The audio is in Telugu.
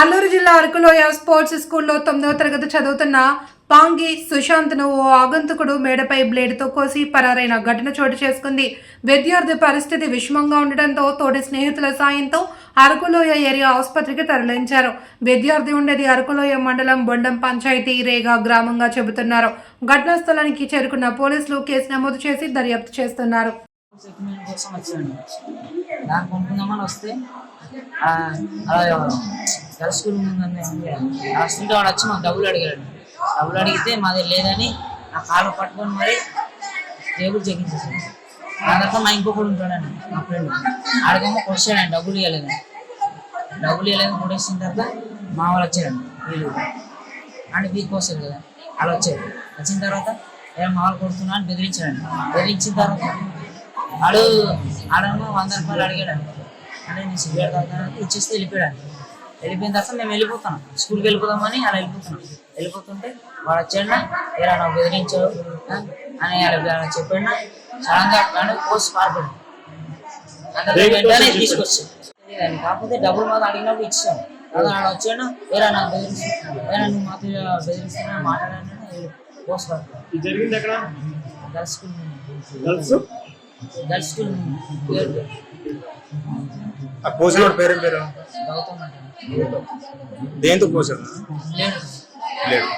అల్లూరు జిల్లా అరకులోయ స్పోర్ట్స్ స్కూల్లో తొమ్మిదవ తరగతి చదువుతున్న పాంగి సుశాంత్ను ఓ ఆగంతుకుడు మేడపై బ్లేడ్తో కోసి పరారైన ఘటన చోటు చేసుకుంది. విద్యార్థి పరిస్థితి విషమంగా ఉండడంతో తోటి స్నేహితుల సాయంతో అరకులోయ ఏరియా ఆసుపత్రికి తరలించారు. విద్యార్థి ఉండేది అరకులోయ మండలం బొండం పంచాయతీ రేగా గ్రామంగా చెబుతున్నారు. ఘటనా స్థలానికి చేరుకున్న పోలీసులు కేసు నమోదు చేసి దర్యాప్తు చేస్తున్నారు. వస్తే ఆ, అలా ఉందని వస్తుంటే వాడు వచ్చి మాకు డబ్బులు అడిగాడు డబ్బులు అడిగితే మాది లేదని నా కాళ్ళు పట్టుకొని మరి టేబుల్ చెక్కించేసాను నా తర్వాత మా ఇంకొకడు ఉంటాడండి మా ఫ్రెండ్. ఆడికేమో కొట్టాడండి డబ్బులు ఇవ్వలేదు డబ్బులు ఇవ్వలేదు కొట్టేసిన తర్వాత మా వాళ్ళు వచ్చారండి వీళ్ళు. అంటే వీక్ వస్తుంది కదా అలా వచ్చారు వచ్చిన తర్వాత ఏం వాళ్ళు కొడుతున్నా అని బెదిరించాడండి. బెదిరించిన తర్వాత ఆడు ఆడేమో వంద రూపాయలు అడిగాడు అంటే నేను సిగరెట్ తాగుతాను ఇచ్చేస్తే వెళ్ళిపోయాడు వెళ్ళిపోయిన తర్వాత మేము వెళ్ళిపోతాం. స్కూల్కి వెళ్ళిపోదామని అలా వెళ్ళిపోతున్నాం. వెళ్ళిపోతుంటే వాడు వచ్చాడు ఏరా నాకు బెదిరించావు? ఆ? అని అలా చెప్పాడు సడన్గా పోస్ట్ అంటే వెంటనే తీసుకొచ్చాడు తెలియదండి. కాకపోతే డబ్బులు మాకు అడిగినప్పుడు ఇచ్చాం. అలా ఆడ వచ్చాడు ఏరా నాకు బెదిరిస్తున్నావు ఏరా నువ్వు మాతో ఇలా బెదిరిస్తున్నా మాట్లాడాను పోస్ట్ పారిపోయాడు. ఇది జరిగింది ఎక్కడ? Girls school girls? Girls school ఆ పోసిన వాడి పేరేం? పేరు దేంతో పోసాడు లేడు